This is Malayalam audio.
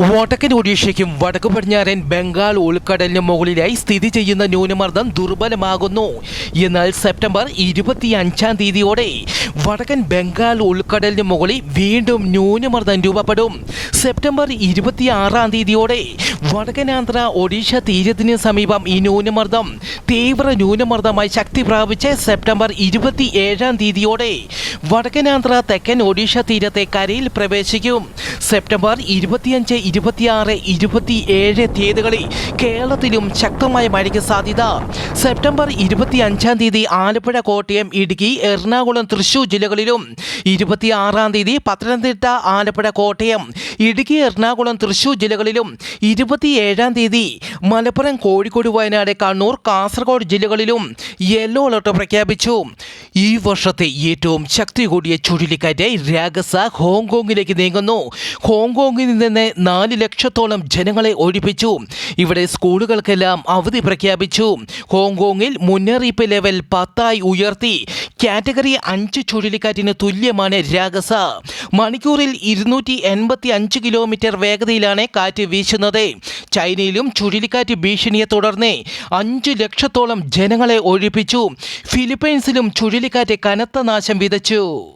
വടക്കൻ ഒഡീഷയ്ക്കും വടക്കു പടിഞ്ഞാറൻ ബംഗാൾ ഉൾക്കടലിന് മുകളിലായി സ്ഥിതി ചെയ്യുന്ന ന്യൂനമർദ്ദം ദുർബലമാകുന്നു. എന്നാൽ സെപ്റ്റംബർ ഇരുപത്തി അഞ്ചാം തീയതിയോടെ വടക്കൻ ബംഗാൾ ഉൾക്കടലിന് മുകളിൽ വീണ്ടും ന്യൂനമർദ്ദം രൂപപ്പെടും. സെപ്റ്റംബർ ഇരുപത്തി ആറാം തീയതിയോടെ വടക്കനാന്ധ്ര ഒഡീഷ തീരത്തിന് സമീപം ഈ ന്യൂനമർദ്ദം തീവ്ര ന്യൂനമർദ്ദമായി ശക്തി പ്രാപിച്ച് സെപ്റ്റംബർ ഇരുപത്തി ഏഴാം തീയതിയോടെ വടക്കനാന്ധ്ര തെക്കൻ ഒഡീഷ തീരത്തെ കരയിൽ പ്രവേശിക്കും. സെപ്റ്റംബർ ഇരുപത്തിയഞ്ച് ഇരുപത്തിയാറ് ഇരുപത്തിയേഴ് തീയതികളിൽ കേരളത്തിലും ശക്തമായ മഴയ്ക്ക് സാധ്യത. സെപ്റ്റംബർ ഇരുപത്തി അഞ്ചാം തീയതി ആലപ്പുഴ കോട്ടയം ഇടുക്കി എറണാകുളം തൃശൂർ ജില്ലകളിലും ഇരുപത്തിയാറാം തീയതി പത്തനംതിട്ട ആലപ്പുഴ കോട്ടയം ഇടുക്കി എറണാകുളം തൃശൂർ ജില്ലകളിലും ഇരുപത്തിയേഴാം തീയതി മലപ്പുറം കോഴിക്കോട് വയനാട് കണ്ണൂർ കാസർഗോഡ് ജില്ലകളിലും യെല്ലോ അലർട്ട് പ്രഖ്യാപിച്ചു. ഈ വർഷത്തെ ഏറ്റവും ശക്തി കൂടിയ ചുഴലിക്കാറ്റ് രാഗസ ഹോങ്കോങ്ങിലേക്ക് നീങ്ങുന്നു. ഹോങ്കോങ്ങിൽ നിന്ന് നാല് ലക്ഷത്തോളം ജനങ്ങളെ ഒഴിപ്പിച്ചു. ഇവിടെ സ്കൂളുകൾക്കെല്ലാം അവധി പ്രഖ്യാപിച്ചു. ഹോങ്കോങ്ങിൽ മുന്നറിയിപ്പ് ലെവൽ പത്തായി ഉയർത്തി. കാറ്റഗറി അഞ്ച് ചുഴലിക്കാറ്റിന് തുല്യമാണ് രാഗസ. മണിക്കൂറിൽ ഇരുന്നൂറ്റി എൺപത്തി അഞ്ച് കിലോമീറ്റർ വേഗതയിലാണ് കാറ്റ് വീശുന്നത്. ചൈനയിലും ചുഴലിക്കാറ്റ് ഭീഷണിയെ തുടർന്ന് അഞ്ച് ലക്ഷത്തോളം ജനങ്ങളെ ഒഴിപ്പിച്ചു. ഫിലിപ്പൈൻസിലും ചുഴലിക്കാറ്റ് കനത്ത നാശം വിതച്ചു.